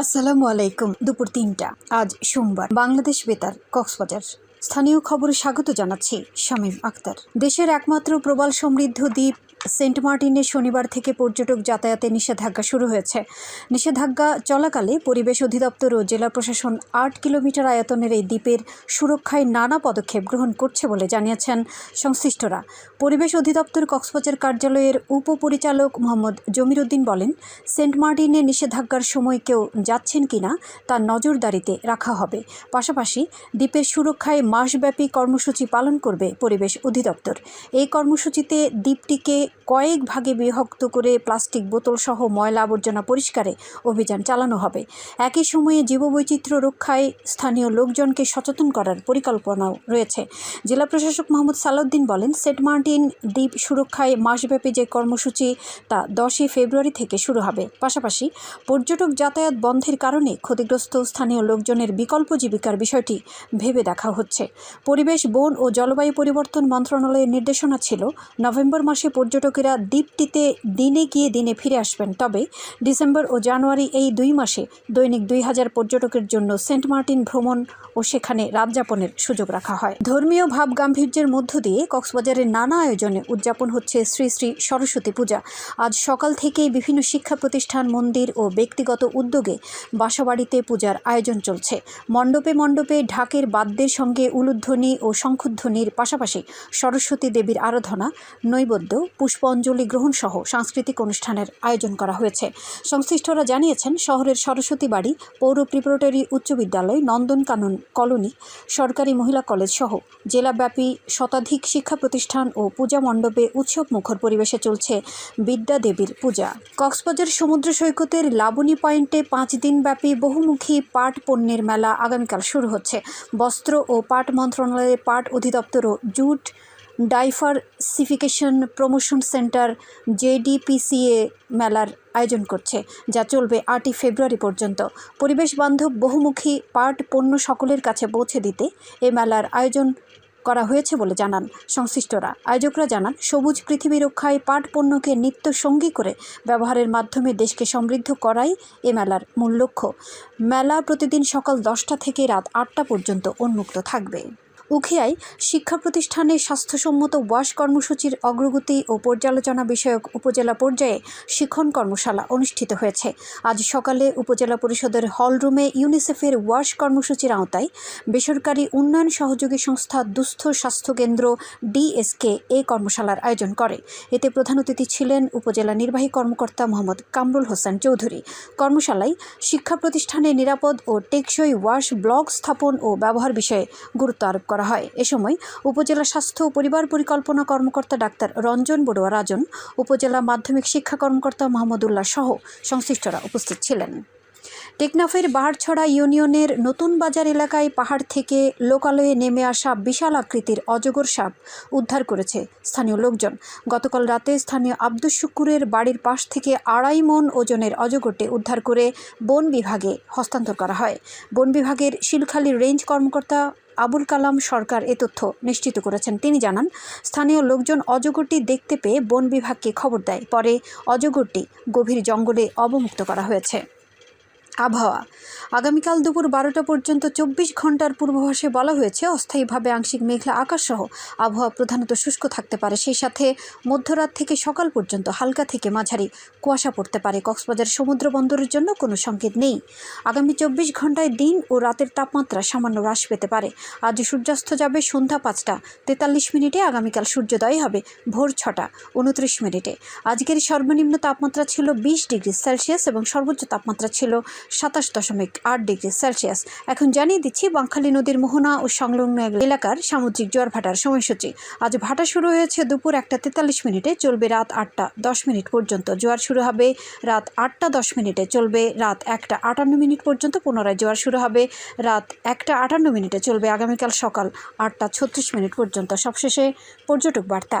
আসসালামু আলাইকুম। দুপুর তিনটা। আজ সোমবার। বাংলাদেশ বেতার, কক্সবাজার। স্থানীয় খবরে স্বাগত জানাচ্ছি শামীম আক্তার। দেশের একমাত্র প্রবাল সমৃদ্ধ দ্বীপ সেন্ট মার্টিনে শনিবার থেকে পর্যটক যাতায়াতে নিষেধাজ্ঞা শুরু হয়েছে। নিষেধাজ্ঞা চলাকালে পরিবেশ অধিদপ্তর ও জেলা প্রশাসন আট কিলোমিটার আয়তনের এই দ্বীপের সুরক্ষায় নানা পদক্ষেপ গ্রহণ করছে বলে জানিয়েছেন সংশ্লিষ্টরা। পরিবেশ অধিদপ্তর কক্সবাজার কার্যালয়ের উপপরিচালক মোহাম্মদ জমির উদ্দিন বলেন, সেন্ট মার্টিনে নিষেধাজ্ঞার সময় কেউ যাচ্ছেন কিনা তা নজরদারিতে রাখা হবে। পাশাপাশি দ্বীপের সুরক্ষায় মাসব্যাপী কর্মসূচি পালন করবে পরিবেশ অধিদপ্তর। এই কর্মসূচিতে দ্বীপটিকে কয়েক ভাগে বিভক্ত করে প্লাস্টিক বোতলসহ ময়লা আবর্জনা পরিষ্কারে অভিযান চালানো হবে। একই সময়ে জীববৈচিত্র্য রক্ষায় স্থানীয় লোকজনকে সচেতন করার পরিকল্পনাও রয়েছে। জেলা প্রশাসক মোহাম্মদ সালাউদ্দিন বলেন, সেন্ট মার্টিন দ্বীপ সুরক্ষায় মাসব্যাপী যে কর্মসূচি তা দশই ফেব্রুয়ারি থেকে শুরু হবে। পাশাপাশি পর্যটক যাতায়াত বন্ধের কারণে ক্ষতিগ্রস্ত স্থানীয় লোকজনের বিকল্প জীবিকার বিষয়টি ভেবে দেখা হচ্ছে। পরিবেশ, বন ও জলবায়ু পরিবর্তন মন্ত্রণালয়ের নির্দেশনা ছিল, নভেম্বর মাসে পর্যটকেরা দ্বীপটিতে দিনে গিয়ে দিনে ফিরে আসবেন। তবে ডিসেম্বর ও জানুয়ারি এই দুই মাসে দৈনিক দুই হাজার পর্যটকের জন্য সেন্ট মার্টিন ভ্রমণ ও সেখানে রাত যাপনের সুযোগ রাখা হয়। ধর্মীয় ভাব গাম্ভীর্যের মধ্য দিয়ে কক্সবাজারের নানা আয়োজনে উদযাপন হচ্ছে শ্রী শ্রী সরস্বতী পূজা। আজ সকাল থেকেই বিভিন্ন শিক্ষা প্রতিষ্ঠান, মন্দির ও ব্যক্তিগত উদ্যোগে বাসাবাড়িতে পূজার আয়োজন চলছে। মণ্ডপে মণ্ডপে ঢাকের বাদ্যের সঙ্গে উলুধ্বনি ও শঙ্খধ্বনির পাশাপাশি সরস্বতী দেবীর আরাধনা, নৈবেদ্য পুষ্পাঞ্জলি গ্রহণ সহ সাংস্কৃতিক অনুষ্ঠানের আয়োজন করা হয়েছে। সংশ্লিষ্টরা জানিয়েছেন, শহরের সরস্বতী বাড়ি, পৌর প্রিপারেটরি উচ্চ বিদ্যালয় নন্দনকানন কলোনি, সরকারি মহিলা কলেজ সহ জেলাব্যাপী শতাধিক শিক্ষা প্রতিষ্ঠান ও পূজা মণ্ডপে উৎসব মুখর পরিবেশে চলছে বিদ্যা দেবীর পূজা। কক্সবাজার সমুদ্র সৈকতের লাবণী পয়েন্টে পাঁচ দিনব্যাপী বহুমুখী পাট পণ্যের মেলা আগামীকাল শুরু হচ্ছে। বস্ত্র ও পাট মন্ত্রণালয়ের পাট অধিদপ্তর ও jute diversification promotion centre JDPCA মেলার আয়োজন করছে, যা চলবে আটই ফেব্রুয়ারি পর্যন্ত। পরিবেশ বান্ধব বহুমুখী পাট পণ্য সকলের কাছে পৌঁছে দিতে এ মেলার আয়োজন করা হয়েছে বলে জানান সংশ্লিষ্টরা। আয়োজকরা জানান, সবুজ পৃথিবী রক্ষায় পাট পণ্যকে নিত্য সঙ্গী করে ব্যবহারের মাধ্যমে দেশকে সমৃদ্ধ করাই এ মেলার মূল লক্ষ্য। মেলা প্রতিদিন সকাল দশটা থেকে রাত আটটা পর্যন্ত উন্মুক্ত থাকবে। উখিয়ায় শিক্ষা প্রতিষ্ঠানে স্বাস্থ্যসম্মত ওয়াশ কর্মসূচির অগ্রগতি ও পর্যালোচনা বিষয়ক উপজেলা পর্যায়ে শিক্ষণ কর্মশালা অনুষ্ঠিত হয়েছে। আজ সকালে উপজেলা পরিষদের হলরুমে ইউনিসেফের ওয়াশ কর্মসূচির আওতায় বেসরকারি উন্নয়ন সহযোগী সংস্থা দুস্থ স্বাস্থ্য কেন্দ্র ডিএসকে এ কর্মশালার আয়োজন করে। এতে প্রধান অতিথি ছিলেন উপজেলা নির্বাহী কর্মকর্তা মোহাম্মদ কামরুল হোসেন চৌধুরী। কর্মশালায় শিক্ষা প্রতিষ্ঠানে নিরাপদ ও টেকসই ওয়াশ ব্লক স্থাপন ও ব্যবহার বিষয়ে গুরুত্ব আরোপ করা হয়। এ সময় উপজেলা স্বাস্থ্য ও পরিবার পরিকল্পনা কর্মকর্তা ডাক্তার রঞ্জন বড়ুয়া রাজন, উপজেলা মাধ্যমিক শিক্ষা কর্মকর্তা মোহাম্মদুল্লাহ সহ সংশ্লিষ্টরা উপস্থিত ছিলেন। টেকনাফের বাহারছড়া ইউনিয়নের নতুন বাজার এলাকায় পাহাড় থেকে লোকালয়ে নেমে আসা বিশাল আকৃতির অজগর সাপ উদ্ধার করেছে স্থানীয় লোকজন। গতকাল রাতে স্থানীয় আব্দুস শুকুরের বাড়ির পাশ থেকে আড়াই মন ওজনের অজগরটি উদ্ধার করে বন বিভাগে হস্তান্তর করা হয়। বন বিভাগের শিলখালী রেঞ্জ কর্মকর্তা আবুল কালাম সরকার এ তথ্য নিশ্চিত করেছেন। তিনি জানান, স্থানীয় লোকজন অজগরটি দেখতে পেয়ে বন বিভাগকে খবর দেয়। পরে অজগরটি গভীর জঙ্গলে অবমুক্ত করা হয়েছে। আবহাওয়া। আগামীকাল দুপুর বারোটা পর্যন্ত চব্বিশ ঘণ্টার পূর্বাভাসে বলা হয়েছে, অস্থায়ীভাবে আংশিক মেঘলা আকাশসহ আবহাওয়া প্রধানত শুষ্ক থাকতে পারে। সেই সাথে মধ্যরাত থেকে সকাল পর্যন্ত হালকা থেকে মাঝারি কুয়াশা পড়তে পারে। কক্সবাজার সমুদ্র বন্দরের জন্য কোনো সংকেত নেই। আগামী চব্বিশ ঘন্টায় দিন ও রাতের তাপমাত্রা সামান্য হ্রাস পেতে পারে। আজ সূর্যাস্ত যাবে সন্ধ্যা পাঁচটা। তেতাল্লিশ মিনিটে আগামীকাল সূর্যোদয় হবে ভোর ছটা, উনত্রিশ মিনিটে। আজকের সর্বনিম্ন তাপমাত্রা ছিল বিশ ডিগ্রি সেলসিয়াস এবং সর্বোচ্চ তাপমাত্রা ছিল সাতাশ দশমিক আট ডিগ্রি সেলসিয়াস। এখন জানিয়ে দিচ্ছি বাঙ্খালী নদীর মোহনা ও সংলগ্ন এলাকার সামুদ্রিক জোয়ার ভাটার সময়সূচি। আজ ভাটা শুরু হয়েছে দুপুর একটা তেতাল্লিশ মিনিটে, চলবে রাত আটটা দশ মিনিট পর্যন্ত। জোয়ার শুরু হবে রাত আটটা দশ মিনিটে, চলবে রাত একটা আটান্ন মিনিট পর্যন্ত। পুনরায় জোয়ার শুরু হবে রাত একটা আটান্ন মিনিটে, চলবে আগামীকাল সকাল আটটা ছত্রিশ মিনিট পর্যন্ত। সবশেষে পর্যটক বার্তা।